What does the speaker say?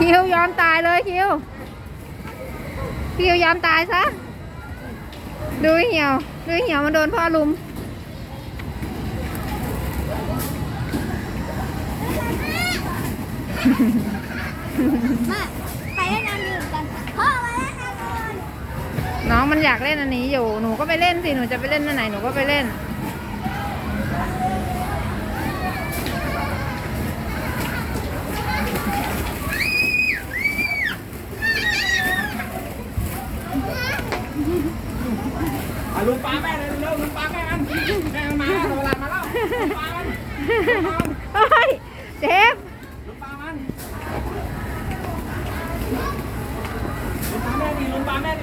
คิวยอมตายเลยคิว คิวยอมตายซะ ดูไอ้เหี่ยว ดูไอ้เหี่ยวมันโดนพ่อลุม มาไปเล่นน้ำดื่มกันพ่อมาเล่นน้ำดื่มน้องมันอยากเล่นอันนี้อยู่ หนูก็ไปเล่นสิ หนูจะไปเล่นอันไหน หนูก็ไปเล่น ลุงปลาแม่เลยเร็วลุงปลาแม่มันแม่มันมาแล้วเวลามาแล้วลุงปลามันลุงปลามันเฮ้ยเจ็บลุงปลามันลุงปลาแม่ดีลุงปลาแม่ดี